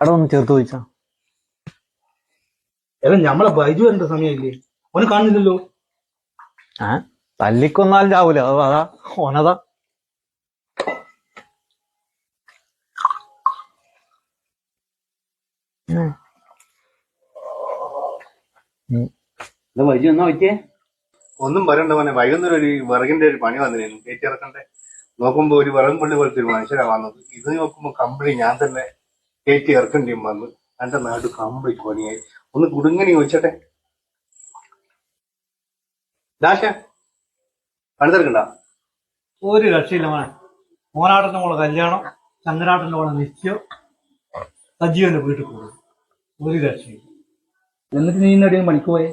അവിടെ ഒന്ന് ചേർത്ത് ചോദിച്ചാ എടാ ഞമ്മളെ ബൈജു വരേണ്ട സമയമില്ലേ? ഓനെ കാണുന്നില്ലല്ലോ. ഏ തല്ലിക്കൊന്നാലും ചാവൂല. അത് അതാ ഓനതാ. വൈജു എന്നാ പറ്റിയേ? ഒന്നും പറയണ്ട മോനെ. വൈകുന്നേരം ഒരു വിറകിന്റെ ഒരു പണി വന്നിരുന്നു. കയറ്റി ഇറക്കണ്ടേ? നോക്കുമ്പോ ഒരു വിറകും പള്ളി പോലത്തെ ഒരു മനുഷ്യരാ വന്നത്. ഇത് നോക്കുമ്പോ കമ്പനി ഞാൻ തന്നെ. കയറ്റി ഇറക്കേണ്ടിയും വന്ന്. എന്റെ നാട് കമ്പിളി പണിയായി ഒന്ന് കുടുങ്ങനെ ചോദിച്ചട്ടെ? ദാശ പണി തിരക്കണ്ട ഒരു രക്ഷയില്ല മോനെ. മോനാട്ടന്റെ മോളെ കല്യാണം ചങ്ങനാട്ടന്റെ മോളെ നിശ്ചയം സജീവന്റെ വീട്ടിൽ കൂടും ഒരു രക്ഷയില്ല. എന്നിട്ട് നീ ഇന്നടിയും പണിക്ക് പോയേ?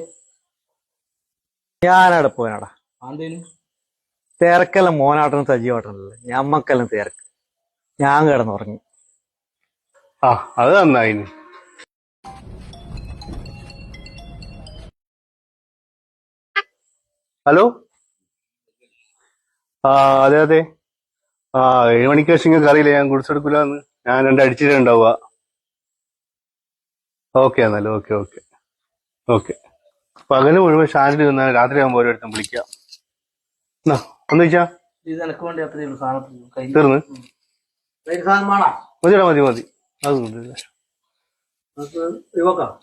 ഞാനവിടെ പോയനാടാ ആന്തേനും തിരക്കെല്ലാം മോനാട്ടനും സജീവാട്ടനല്ലേ. ഞമ്മക്കെല്ലാം തിരക്ക്. ഞാൻ കിടന്നുറങ്ങി. ആ അത് നന്നായിന് ഹലോ? ആ അതെ അതെ. ആ ഏഴ് മണിക്ക് ശേഷം നിങ്ങൾക്ക് അറിയില്ല ഞാൻ കുടിച്ചെടുക്കൂലെന്ന് ഞാൻ രണ്ട് അടിച്ചിട്ടുണ്ടാവുക. ഓക്കെ എന്നാലും ഓക്കെ ഓക്കെ. ഓക്കെ. പകൽ മുഴുവൻ ഷാനിൽ നിന്നാൽ രാത്രി ആകുമ്പോൾ ഓരോരുത്തരും വിളിക്കാം. എന്നാ ഒന്ന് വെച്ചാ തീർന്ന്? മതിടാ മതി മതി.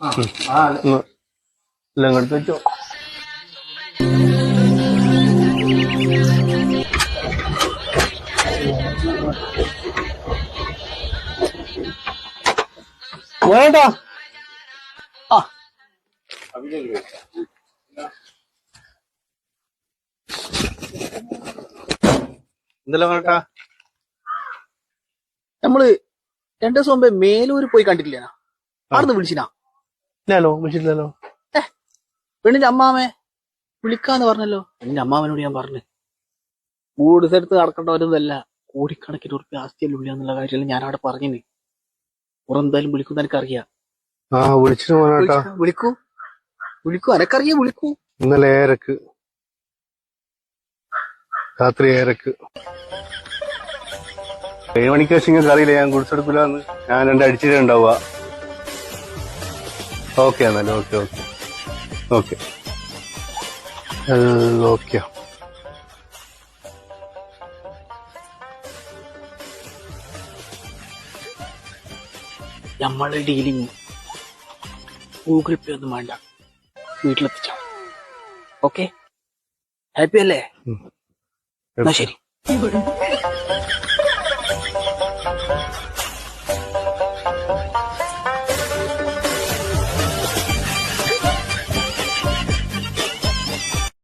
ആ ആ എല്ലാം എടുത്ത് വെച്ചോ. വേണ്ട. എന്തെല്ലാം വേണ്ടാ? നമ്മൾ രണ്ടു ദിവസം മുമ്പേ മേലൂര് പോയി കണ്ടിട്ടില്ല അവിടുന്ന് വിളിച്ചിനാ. ഇല്ലല്ലോ ഏ പെണ്ണിന്റെ അമ്മാമേ വിളിക്കാന്ന് പറഞ്ഞല്ലോ. എന്റെ അമ്മാവനോട് ഞാൻ പറഞ്ഞു. വീട് സ്ഥലത്ത് നടക്കേണ്ടവരൊന്നല്ല കോടിക്കണക്കിന് ഉറപ്പ് ആസ്തിയല്ല വിളിയാന്നുള്ള കാര്യമെല്ലാം ഞാൻ അവിടെ പറഞ്ഞിന് പുറന്തായാലും വിളിക്കുന്ന എനിക്കറിയാം. വിളിക്കൂ. വിളിക്കൂ എനക്കറിയാം വിളിക്കൂ. ഇന്നലെ ഏരക്ക്. രാത്രി ഏരക്ക്. ഏഴ് മണിക്ക് വെച്ചെങ്കിൽ അറിയില്ല ഞാൻ കുടിച്ചെടുക്കില്ല ഞാൻ രണ്ട് അടിച്ചിട്ടുണ്ടാവുക ഓക്കെ എന്നാലും ഓക്കെ ഓക്കെ ഓക്കെ ഓക്കെ നമ്മളെ ഡീലിങ് ഗൂഗിൾ പേ ഒന്നും വേണ്ട. വീട്ടിലെത്തിച്ചോ ഓക്കെ ഹാപ്പി അല്ലേ? എന്നാ ശരി.